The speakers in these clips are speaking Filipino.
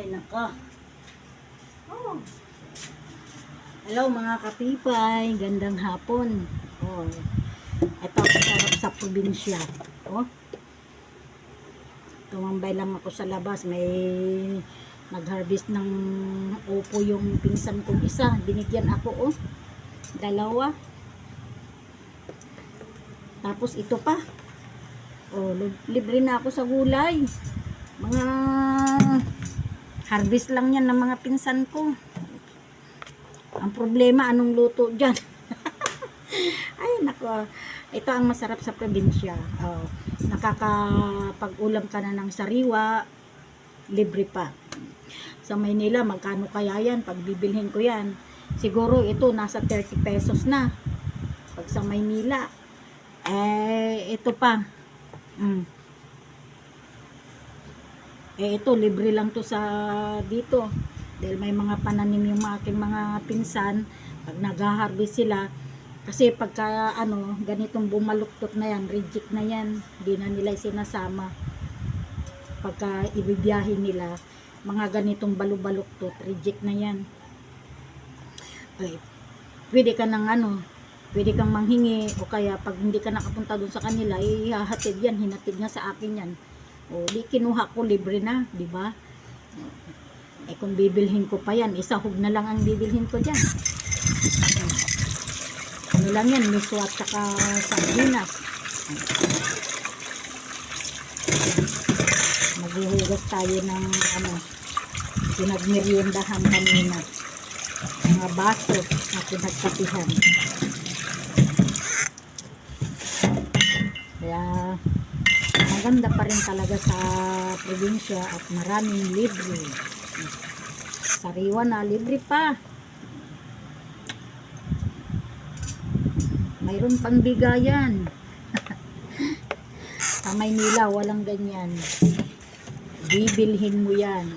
Ay, nako. Oh. Hello mga kapipay, gandang hapon. Oh. Ito sarap sa probinsya. Oh. Tumambay lang ako sa labas. May nag-harvest ng upo yung pinsan kong isa. Binigyan ako oh. Dalawa. Tapos ito pa. Oh, lib- libre na ako sa gulay. Mga harvest lang yan ng mga pinsan ko. Ang problema, anong luto dyan? Ay, nako. Ito ang masarap sa probinsya. Oh, nakakapag-ulam ka na ng sariwa, libre pa. Sa Maynila, magkano kaya yan? Pag bibilhin ko yan, siguro ito nasa 30 pesos na. Pag sa Maynila, eh, ito pa. Mm. Eh, ito, libre lang to sa dito. Dahil may mga pananim yung mga aking mga pinsan. Pag nag-harvest sila, kasi pagka ano, ganitong bumaluktot na yan, reject na yan, hindi na nila sinasama. Pagka ibibiyahin nila, mga ganitong balubaluktot, reject na yan. Okay. Pwede ka ng ano, pwede kang manghingi o kaya pag hindi ka nakapunta doon sa kanila, ihahatid yan, hinatid nga sa akin yan. O di kinuha ko libre na, di ba? Eh kung bibilhin ko pa yan, isahog na lang ang bibilhin ko dyan. Ano lang yan, miso at saka sardinas. Maghuhugas tayo ng ano, pinagmeriendahan kanina. Mga baso na pinagkapihan. Kaya maganda pa rin talaga sa probinsya at maraming libre. Sariwa na, libre pa. Mayroon pang bigayan. sa Maynila, walang ganyan. Bibilhin mo yan.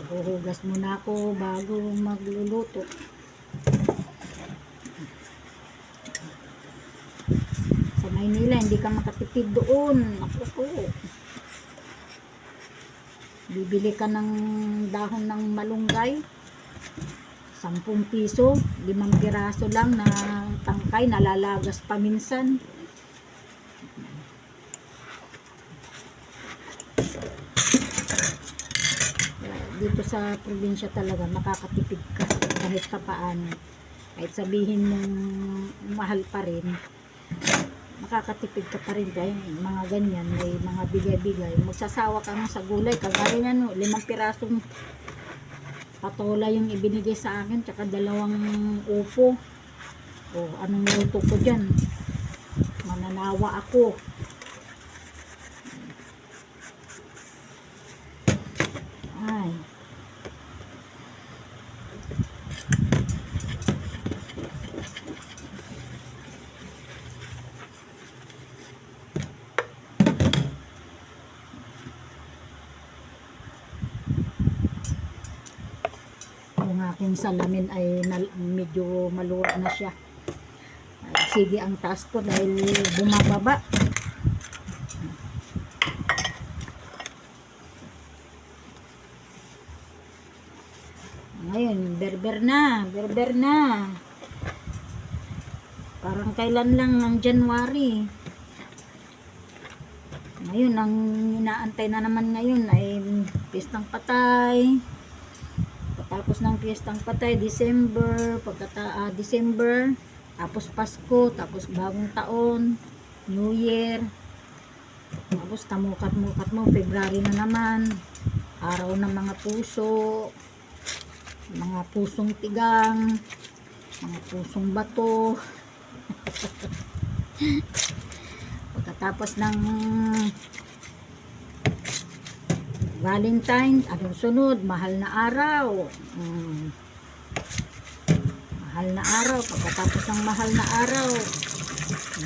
Maghuhugas muna ako bago magluluto. Maynila, hindi ka makatipid doon. Ako. Bibili ka ng dahon ng malunggay. 10 piso, 5 piraso lang na tangkay, nalalagas pa minsan. Dito sa probinsya talaga, makakatipid ka kahit pa paano. Kahit sabihin mong mahal pa rin, makakatipid ka pa rin dahil mga ganyan, may mga bigay-bigay. Magsasawa ka sa gulay, kagaya nga no, limang pirasong patola yung ibinigay sa akin, tsaka dalawang upo. O, anong luto ko dyan? Mananawa ako. Ay. Yung aking salamin ay nal- medyo maluwag na siya. Ay, sige ang taas ko dahil bumababa. Ngayon, berber na, berber na. Parang kailan lang ng January. Ngayon, ang inaantay na naman ngayon ay pistang patay. Pagkatapos ng piyestang patay, December, pagkata ah, December, tapos Pasko, tapos bagong taon, New Year, tapos tamukat-mukat mo, February na naman, araw ng mga puso, mga pusong tigang, mga pusong bato. Pagkatapos ng Valentine, anong sunod? Mahal na araw. Mm. Mahal na araw. Pagkatapos ng mahal na araw,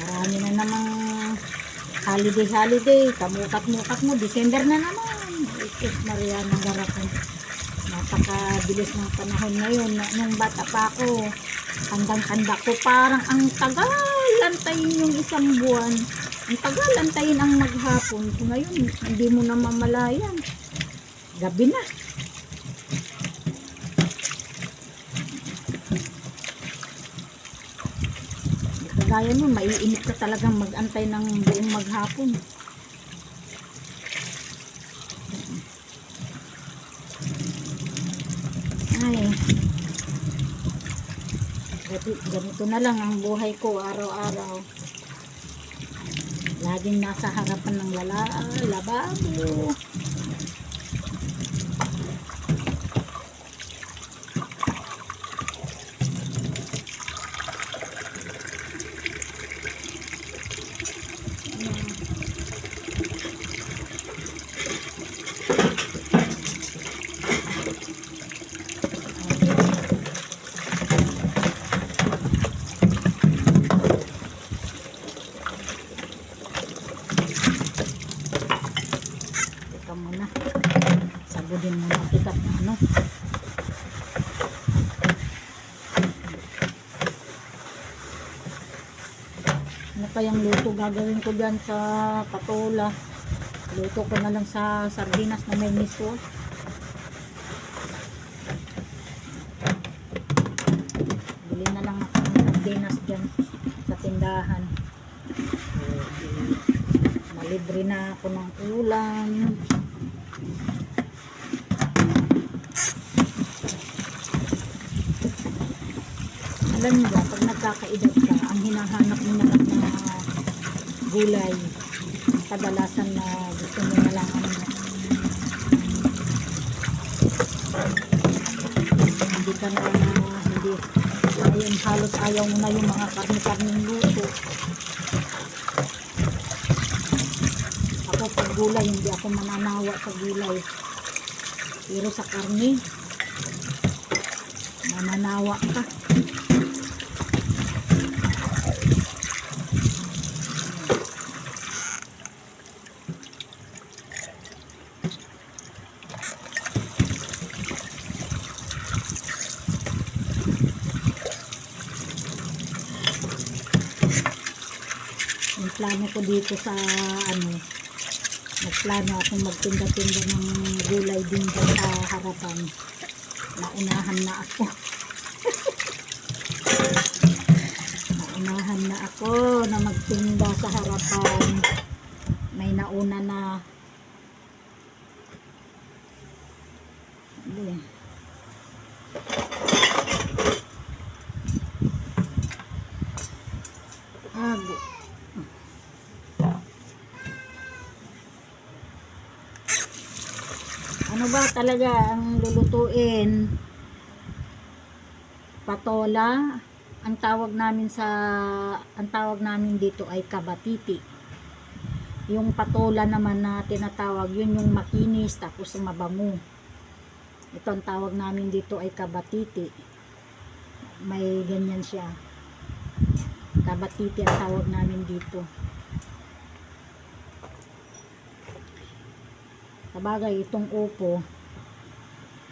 marami na namang holiday-holiday. Kamukat-mukat mo, December na naman. Isus Maria ng garapon. Napakabilis ng panahon ngayon. Na- Nung bata pa ako, handang-handa ko, parang ang tagal. Antayin yung isang buwan. Ang tagal, antayin ang maghapon. Kung ngayon, hindi mo na mamalayan. Gabi na. Kagaya nun, maiinit ka talagang mag-antay ng buong maghapon. Ay. Ganito na lang ang buhay ko araw-araw. Laging nasa harapan ng lala, lababo. Muna. Sabudin muna kita na ano. Ano kayang luto gagawin ko dyan sa patola? Luto ko na lang sa sardinas na may miso. Bili na lang ako ng sardinas dyan sa tindahan. Malibre na ako ng ulam. Alam pag nagkakaedad ka, ang hinahanap mo na na gulay, kadalasan na gusto mo na lang ano, hindi ka na, hindi, ayun, halos ayaw mo na yung mga karni-karning luto. Ako pag gulay, hindi ako mananawa sa gulay. Pero sa karni, mananawa ka. Yung plano ko dito sa ano, nagplano akong magtinda-tinda ng gulay din dyan sa harapan. Naunahan na ako. Naunahan na ako na magtinda sa harapan. May nauna na. Hindi. Ago. Ano ba talaga ang lulutuin? Patola. Ang tawag namin sa ang tawag namin dito ay kabatiti. Yung patola naman na tinatawag, yun yung makinis tapos mabango. Ito ang tawag namin dito ay kabatiti. May ganyan siya. Kabatiti ang tawag namin dito. Sabagay, itong upo,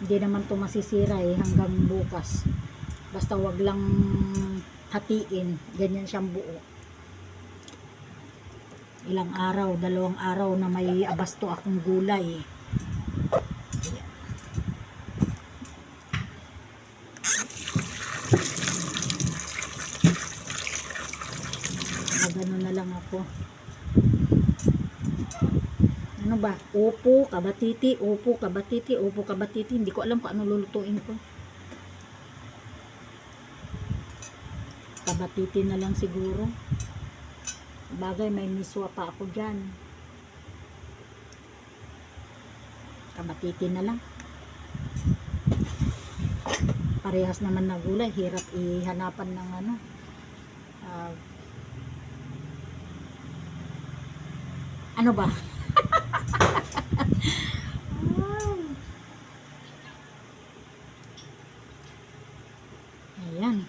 hindi naman to masisira eh hanggang bukas. Basta wag lang hatiin. Ganyan siyang buo. Ilang araw, dalawang araw na may abasto akong gulay eh. Magano na lang ako. Ano ba? Upo, kabatiti, upo, kabatiti, upo, kabatiti. Hindi ko alam kung ano lulutuin ko. Kabatiti na lang siguro. Bagay, may miswa pa ako dyan. Kabatiti na lang. Parehas naman na gulay. Hirap ihanapan ng ano. ah, ano ba? Ayan.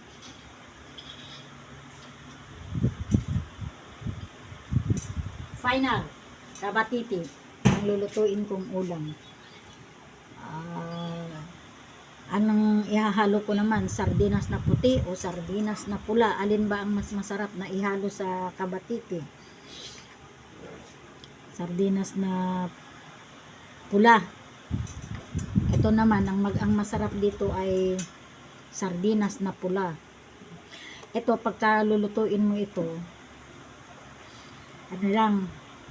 Final. Kabatiti. Ang lulutuin kong ulam. Ah, anong ihahalo ko naman? Sardinas na puti o sardinas na pula? Alin ba ang mas masarap na ihalo sa kabatiti? sardinas na pula. Ito naman, ang, mag, ang masarap dito ay sardinas na pula. Ito, pagka lulutuin mo ito, ano lang,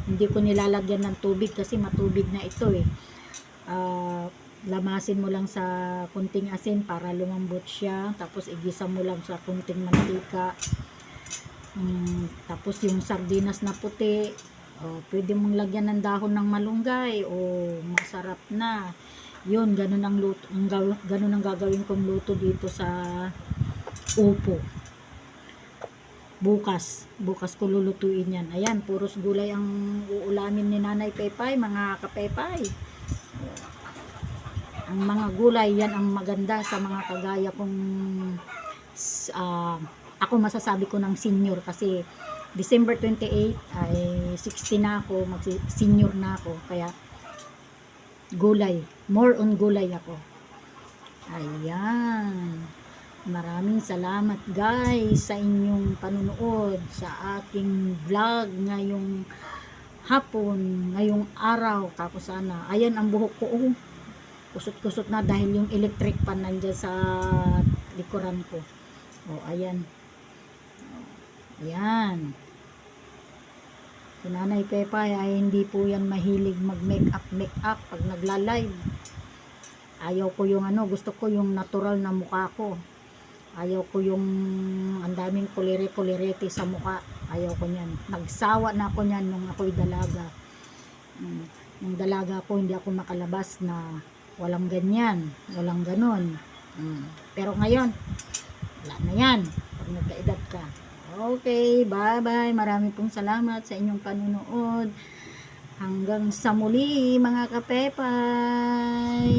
hindi ko nilalagyan ng tubig kasi matubig na ito eh. Ah, lamasin mo lang sa kunting asin para lumambot siya. Tapos igisa mo lang sa kunting mantika. Mm, tapos yung sardinas na puti, oh, pwede mong lagyan ng dahon ng malunggay o masarap na. Yun, ganun ang, luto, ang, ganun ang gagawin kong luto dito sa upo. Bukas, bukas ko lulutuin yan. Ayan, puros gulay ang uulamin ni Nanay Pepay, mga kapepay. Ang mga gulay, yan ang maganda sa mga kagaya kong ah, ako masasabi ko ng senior kasi December 28 ay 60 na ako, mag senior na ako. Kaya gulay, more on gulay ako. Ayan. Maraming salamat guys sa inyong panunood sa aking vlog ngayong hapon, ngayong araw. Tapos sana, ayan ang buhok ko. Oh, kusot-kusot na dahil yung electric pan nandyan sa likuran ko. Oh, ayan. Ayan. Si Nanay Pepay ay hindi po yan mahilig mag-makeup, makeup pag nagla-live. Ayaw ko yung ano, gusto ko yung natural na mukha ko. Ayaw ko yung ang daming kulire-kulirete sa mukha. Ayaw ko niyan. Nagsawa na ako niyan nung ako'y dalaga. Mm. Nung dalaga ako, hindi ako makalabas na walang ganyan, walang ganon. Mm. Pero ngayon, wala na yan. Pag nagkaedad ka. Okay, bye-bye. Marami pong salamat sa inyong panunood. Hanggang sa muli, mga kapepay.